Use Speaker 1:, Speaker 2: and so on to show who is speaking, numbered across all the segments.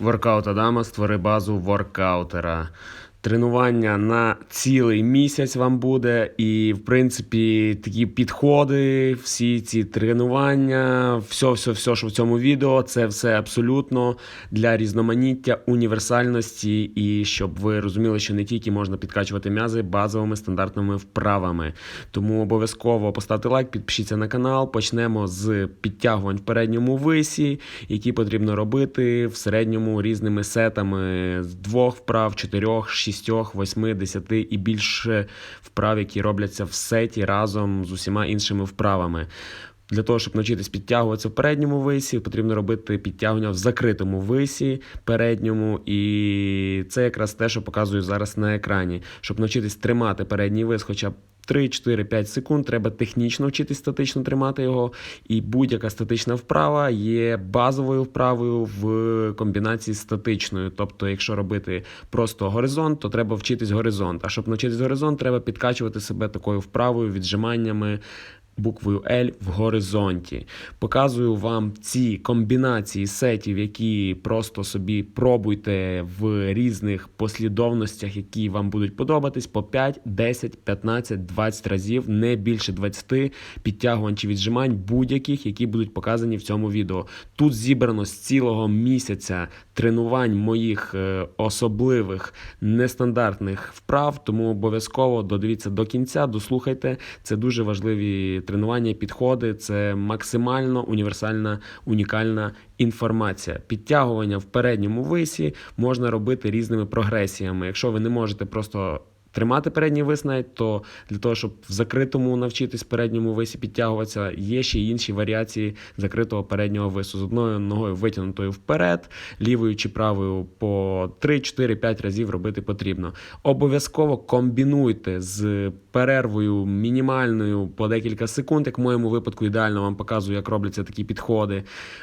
Speaker 1: Воркаут Адама створи базу воркаутера. Тренування на цілий місяць вам буде, і, в принципі, такі підходи, всі ці тренування, все, все, все, що в цьому відео, це все абсолютно для різноманіття, універсальності, і щоб ви розуміли, що не тільки можна підкачувати м'язи базовими стандартними вправами. Тому обов'язково поставте лайк, підпишіться на канал. Почнемо з підтягувань в передньому висі, які потрібно робити в середньому різними сетами з двох вправ, чотирьох, шістьох, восьми, десяти і більше вправ, які робляться в сеті разом з усіма іншими вправами. Для того, щоб навчитись підтягуватися в передньому висі, потрібно робити підтягування в закритому висі передньому. І це якраз те, що показую зараз на екрані. Щоб навчитись тримати передній вис, хоча б 3-4-5 секунд, треба технічно вчитись статично тримати його. І будь-яка статична вправа є базовою вправою в комбінації з статичною. Тобто, якщо робити просто горизонт, то треба вчитись горизонт. А щоб навчитись горизонт, треба підкачувати себе такою вправою, віджиманнями буквою L в горизонті. Показую вам ці комбінації сетів, які просто собі пробуйте в різних послідовностях, які вам будуть подобатись, по 5, 10, 15, 20 разів, не більше 20 підтягувань чи віджимань будь-яких, які будуть показані в цьому відео. Тут зібрано з цілого місяця тренувань моїх е, особливих нестандартних вправ, тому обов'язково додивіться до кінця, дослухайте. Це дуже важливі тренування, підходи. Це максимально універсальна, унікальна інформація. Підтягування в передньому висі можна робити різними прогресіями. Якщо ви не можете просто Тримати передній вис то для того, щоб в закритому навчитись передньому висі підтягуватися, є ще й інші варіації закритого переднього вису. З одною ногою витягнутою вперед, лівою чи правою по 3, 4, 5 разів робити потрібно. Обов'язково комбінуйте з перервою мінімальною по декілька секунд, як в моєму випадку ідеально вам показую, як робляться такі підходи.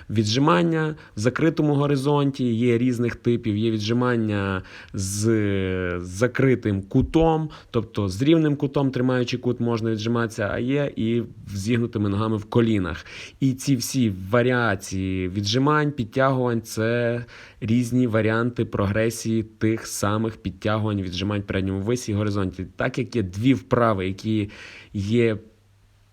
Speaker 1: Віджимання в закритому горизонті є різних типів, є віджимання з закритим кутом кутом, тобто з рівним кутом, тримаючи кут, можна віджиматися, а є і зігнутими ногами в колінах. І ці всі варіації віджимань, підтягувань це різні варіанти прогресії тих самих підтягувань, віджимань в передньому висі і горизонті. Так як є дві вправи, які є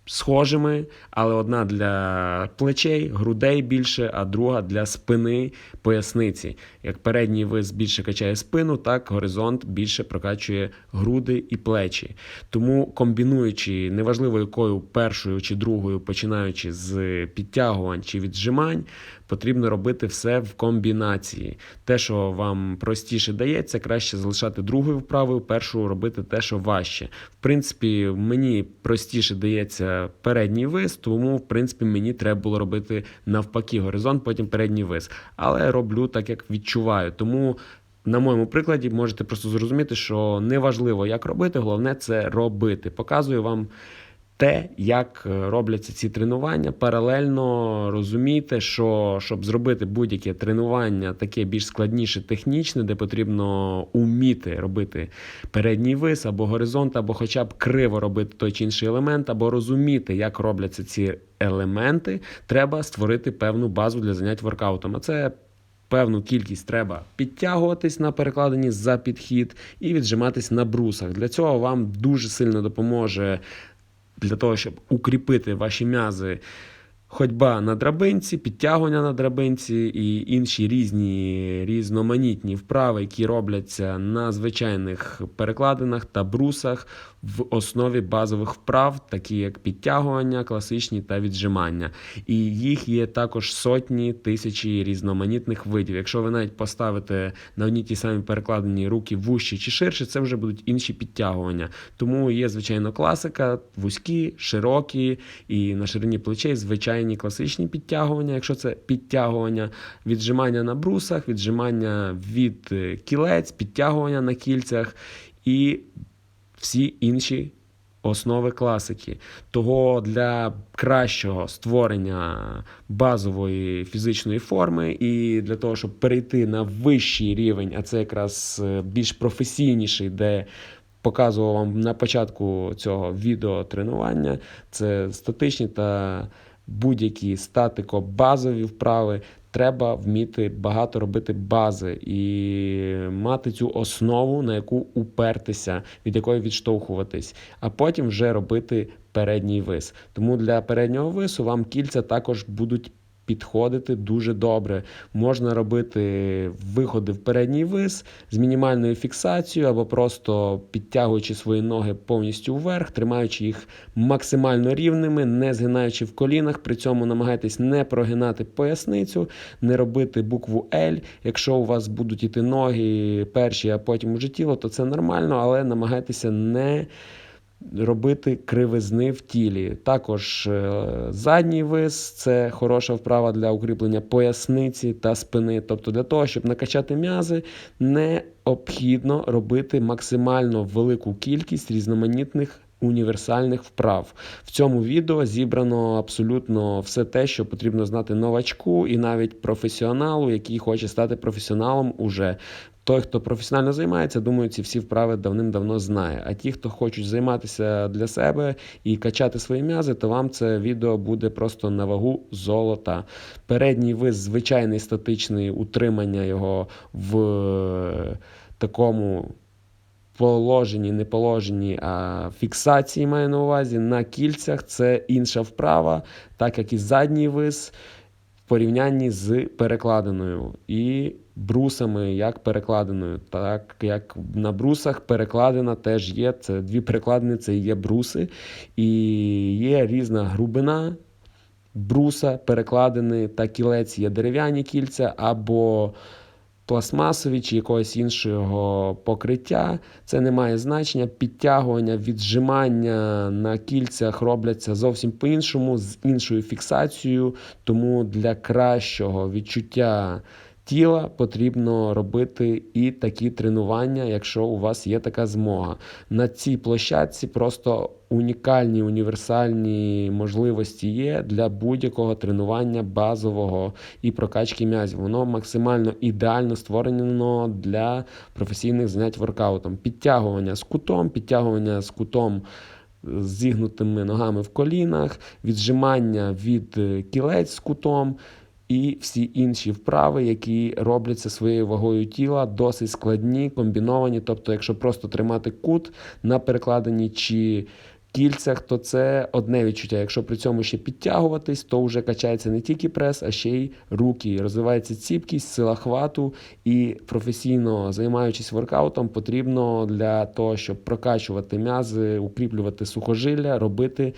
Speaker 1: схожими, але одна для плечей, грудей більше, а друга для спини, поясниці. Як передній вис більше качає спину, так горизонт більше прокачує груди і плечі. Тому комбінуючи, неважливо якою першою чи другою, починаючи з підтягувань чи віджимань, потрібно робити все в комбінації. Те, що вам простіше дається, краще залишати другою вправою, першу робити те, що важче. В принципі, мені простіше дається передній вис, тому в принципі мені треба було робити навпаки горизонт, потім передній вис. Але роблю так, як відчуваю. Тому. На моєму прикладі можете просто зрозуміти, що неважливо, як робити, головне це робити. Показую вам те, як е, робляться ці тренування. Паралельно розумійте, що щоб зробити будь-яке тренування, таке більш складніше, технічне, де потрібно уміти робити передній вис або горизонт, або хоча б криво робити той чи інший елемент, або розуміти, як робляться ці елементи, треба створити певну базу для занять воркаутом. А це Певну кількість треба підтягуватись на перекладині за підхід і віджиматись на брусах. Для цього вам дуже сильно допоможе для того, щоб укріпити ваші м'язи. Ходьба на драбинці, підтягування на драбинці і інші різні різноманітні вправи, які робляться на звичайних перекладинах та брусах в основі базових вправ, такі як підтягування, класичні та віджимання. І їх є також сотні тисячі різноманітних видів. Якщо ви навіть поставите на одній ті самі перекладені руки вужчі чи ширше, це вже будуть інші підтягування. Тому є, звичайно, класика, вузькі, широкі і на ширині плечей звичайні класичні підтягування. Якщо це підтягування, віджимання на брусах, віджимання від е, кілець, підтягування на кільцях і всі інші основи класики. Того для кращого створення базової фізичної форми і для того, щоб перейти на вищий рівень, а це якраз е, більш професійніший, де Показував вам на початку цього відео тренування. Це статичні та будь-які статико-базові вправи. Треба вміти багато робити бази і мати цю основу, на яку упертися, від якої відштовхуватись, а потім вже робити передній вис. Тому для переднього вису вам кільця також будуть підходити дуже добре. Можна робити виходи в передній вис з мінімальною фіксацією або просто підтягуючи свої ноги повністю вверх, тримаючи їх максимально рівними, не згинаючи в колінах. При цьому намагайтесь не прогинати поясницю, не робити букву L. Якщо у вас будуть іти ноги перші, а потім уже тіло, то це нормально, але намагайтеся не робити кривизни в тілі. Також е, задній вис це хороша вправа для укріплення поясниці та спини. Тобто, для того, щоб накачати м'язи, необхідно робити максимально велику кількість різноманітних. Універсальних вправ в цьому відео зібрано абсолютно все те, що потрібно знати новачку і навіть професіоналу, який хоче стати професіоналом уже той, хто професіонально займається, думаю, ці всі вправи давним-давно знає. А ті, хто хочуть займатися для себе і качати свої м'язи, то вам це відео буде просто на вагу золота. Передній вис, звичайний статичний утримання його в такому. Положенні, не положенні, а фіксації маю на увазі на кільцях це інша вправа, так як і задній вис порівнянні з перекладиною і брусами, як перекладиною. Так як на брусах перекладина теж є. Це дві перекладини, це є бруси, і є різна грубина. Бруса, перекладини та кілець є дерев'яні кільця або пластмасові чи якогось іншого покриття. Це не має значення. Підтягування, віджимання на кільцях робляться зовсім по-іншому, з іншою фіксацією. Тому для кращого відчуття тіла потрібно робити і такі тренування, якщо у вас є така змога. На цій площадці просто унікальні універсальні можливості є для будь-якого тренування базового і прокачки м'язів. Воно максимально ідеально створено для професійних занять воркаутом. Підтягування з кутом, підтягування з кутом. З зігнутими ногами в колінах, віджимання від е, кілець з кутом, і всі інші вправи, які робляться своєю вагою тіла, досить складні, комбіновані. Тобто, якщо просто тримати кут на перекладенні чи кільцях, то це одне відчуття. Якщо при цьому ще підтягуватись, то вже качається не тільки прес, а ще й руки. Розвивається ціпкість, сила хвату і професійно займаючись воркаутом, потрібно для того, щоб прокачувати м'язи, укріплювати сухожилля, робити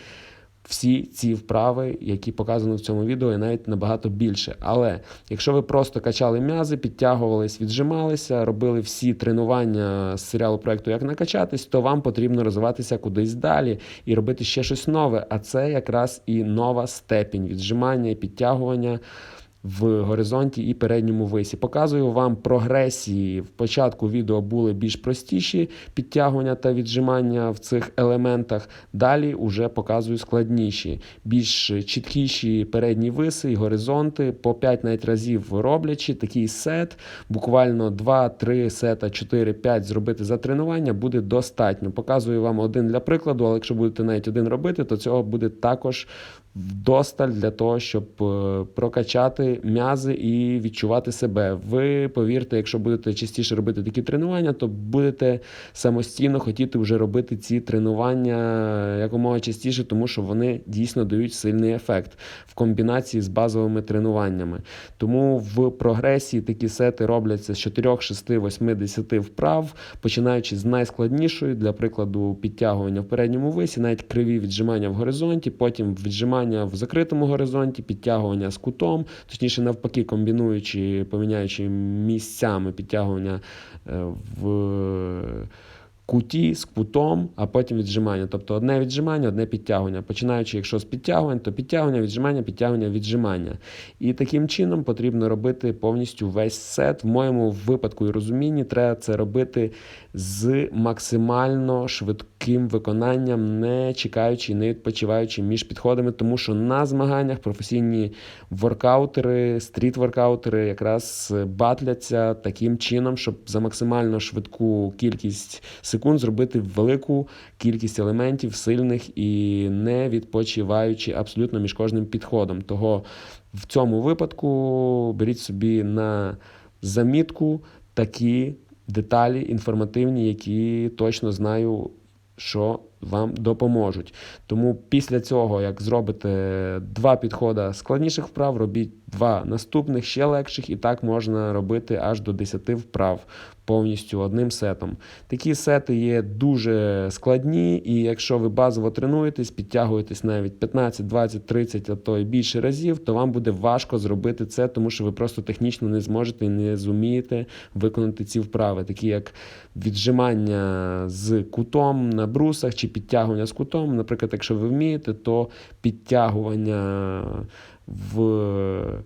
Speaker 1: всі ці вправи, які показані в цьому відео, і навіть набагато більше. Але якщо ви просто качали м'язи, підтягувались, віджималися, робили всі тренування з серіалу проекту Як накачатись, то вам потрібно розвиватися кудись далі і робити ще щось нове. А це якраз і нова степінь віджимання і підтягування в горизонті і передньому висі. Показую вам прогресії. В початку відео були більш простіші підтягування та віджимання в цих елементах. Далі вже показую складніші, більш чіткіші передні виси і горизонти, по 5 навіть разів роблячи такий сет, буквально 2-3 сета, 4-5 зробити за тренування буде достатньо. Показую вам один для прикладу, але якщо будете навіть один робити, то цього буде також вдосталь для того, щоб е, прокачати м'язи і відчувати себе. Ви повірте, якщо будете частіше робити такі тренування, то будете самостійно хотіти вже робити ці тренування якомога частіше, тому що вони дійсно дають сильний ефект в комбінації з базовими тренуваннями. Тому в прогресії такі сети робляться з 4, 6, 8, 10 вправ, починаючи з найскладнішої, для прикладу, підтягування в передньому висі, навіть криві віджимання в горизонті, потім віджимання підтягування в закритому горизонті, підтягування з кутом, точніше, навпаки, комбінуючи, поміняючи місцями підтягування е, в куті з кутом, а потім віджимання. Тобто одне віджимання, одне підтягування. Починаючи, якщо з підтягувань, то підтягування, віджимання, підтягування, віджимання. І таким чином потрібно робити повністю весь сет. В моєму випадку і розумінні треба це робити з максимально швидким виконанням, не чекаючи, не відпочиваючи між підходами, тому що на змаганнях професійні воркаутери, стріт-воркаутери якраз батляться таким чином, щоб за максимально швидку кількість секунд зробити велику кількість елементів сильних і не відпочиваючи абсолютно між кожним підходом. Того в цьому випадку беріть собі на замітку такі деталі інформативні, які точно знаю, що вам допоможуть. Тому після цього, як зробите два підходи складніших вправ, робіть два наступних, ще легших, і так можна робити аж до 10 вправ повністю одним сетом. Такі сети є дуже складні, і якщо ви базово тренуєтесь, підтягуєтесь навіть 15, 20, 30, а то і більше разів, то вам буде важко зробити це, тому що ви просто технічно не зможете і не зумієте виконати ці вправи, такі як віджимання з кутом на брусах чи підтягування з кутом. Наприклад, якщо ви вмієте, то підтягування в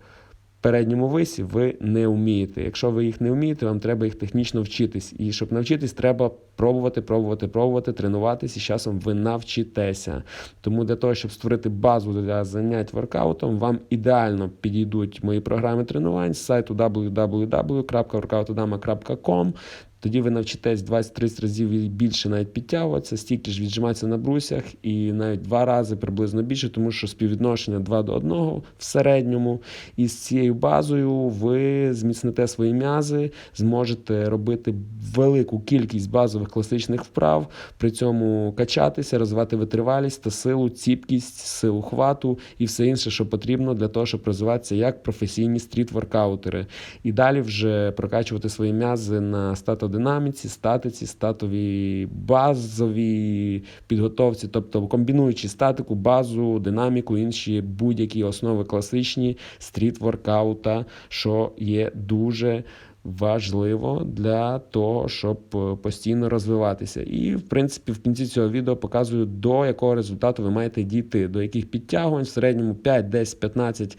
Speaker 1: передньому висі ви не вмієте. Якщо ви їх не вмієте, вам треба їх технічно вчитись. І щоб навчитись, треба пробувати, пробувати, пробувати, тренуватись, і з часом ви навчитеся. Тому для того, щоб створити базу для занять воркаутом, вам ідеально підійдуть мої програми тренувань з сайту www.workoutodama.com. Тоді ви навчитесь 20-30 разів і більше навіть підтягуватися, стільки ж віджиматися на брусях, і навіть два рази приблизно більше, тому що співвідношення 2 до 1 в середньому. І з цією базою ви зміцните свої м'язи, зможете робити велику кількість базових класичних вправ, при цьому качатися, розвивати витривалість та силу, ціпкість, силу хвату і все інше, що потрібно для того, щоб розвиватися як професійні стріт-воркаутери. І далі вже прокачувати свої м'язи на статодинаміці, статиці, статовій базовій підготовці, тобто комбінуючи статику, базу, динаміку, інші будь-які основи класичні стріт-воркаута, що є дуже важливо для того, щоб е, постійно розвиватися. І, в принципі, в кінці цього відео показую, до якого результату ви маєте дійти, до яких підтягувань в середньому 5, 10, 15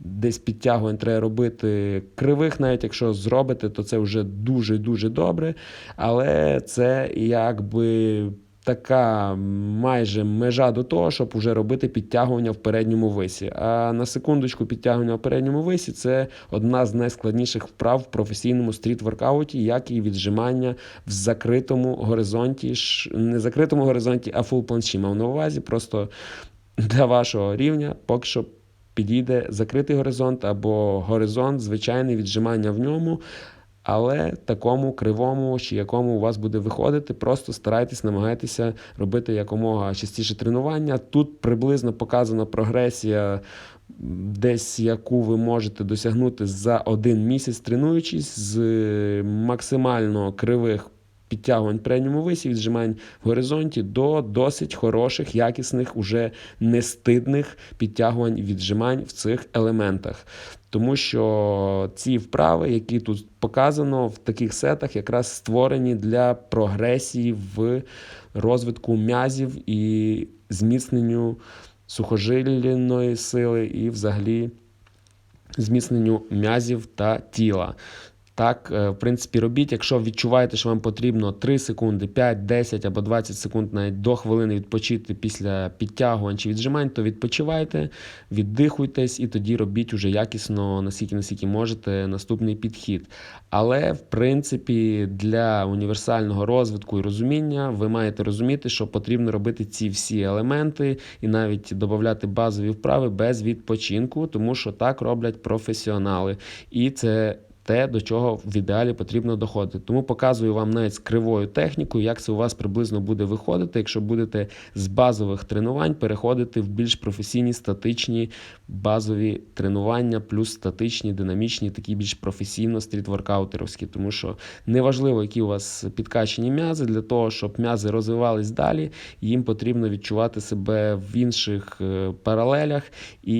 Speaker 1: Десь підтягувань треба робити кривих, навіть якщо зробите, то це вже дуже-дуже добре. Але це якби така майже межа до того, щоб вже робити підтягування в передньому висі. А на секундочку, підтягування в передньому висі це одна з найскладніших вправ в професійному стріт-воркауті, як і віджимання в закритому горизонті, не закритому горизонті, а фул планші. Мав на увазі, просто для вашого рівня поки що підійде закритий горизонт або горизонт, звичайне віджимання в ньому. Але такому кривому чи якому у вас буде виходити, просто старайтесь, намагайтеся робити якомога частіше тренування. Тут приблизно показана прогресія, десь яку ви можете досягнути за один місяць, тренуючись з максимально кривих підтягувань в передньому висі, віджимань в горизонті до досить хороших, якісних, уже нестидних підтягувань віджимань в цих елементах. Тому що ці вправи, які тут показано в таких сетах, якраз створені для прогресії в розвитку м'язів і зміцненню сухожилляної сили, і взагалі зміцненню м'язів та тіла. Так, е, в принципі, робіть, якщо відчуваєте, що вам потрібно 3 секунди, 5, 10 або 20 секунд навіть до хвилини відпочити після підтягувань чи віджимань, то відпочивайте, віддихуйтесь і тоді робіть уже якісно, наскільки наскільки можете, наступний підхід. Але, в принципі, для універсального розвитку і розуміння ви маєте розуміти, що потрібно робити ці всі елементи і навіть додати базові вправи без відпочинку, тому що так роблять професіонали. І це те, до чого в ідеалі потрібно доходити. Тому показую вам навіть з кривою технікою, як це у вас приблизно буде виходити, якщо будете з базових тренувань переходити в більш професійні статичні базові тренування, плюс статичні, динамічні, такі більш професійно стрітворкаутеровські. Тому що неважливо, які у вас підкачені м'язи, для того, щоб м'язи розвивались далі, їм потрібно відчувати себе в інших е, паралелях. І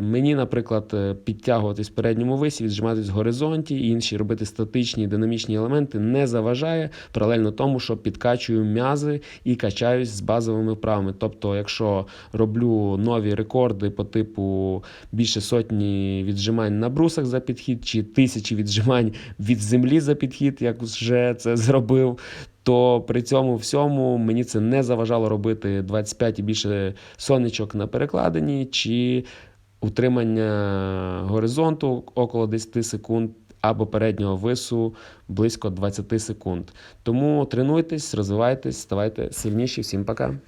Speaker 1: мені, наприклад, е, підтягуватись в передньому висі, віджиматись горизонті, і інші робити статичні динамічні елементи не заважає паралельно тому, що підкачую м'язи і качаюсь з базовими вправами. Тобто, якщо роблю нові рекорди по типу більше сотні віджимань на брусах за підхід, чи тисячі віджимань від землі за підхід, як вже це зробив. То при цьому всьому мені це не заважало робити 25 і більше сонечок на перекладині, чи утримання горизонту около 10 секунд або переднього вису близько 20 секунд. Тому тренуйтесь, розвивайтесь, ставайте сильніші. Всім пока.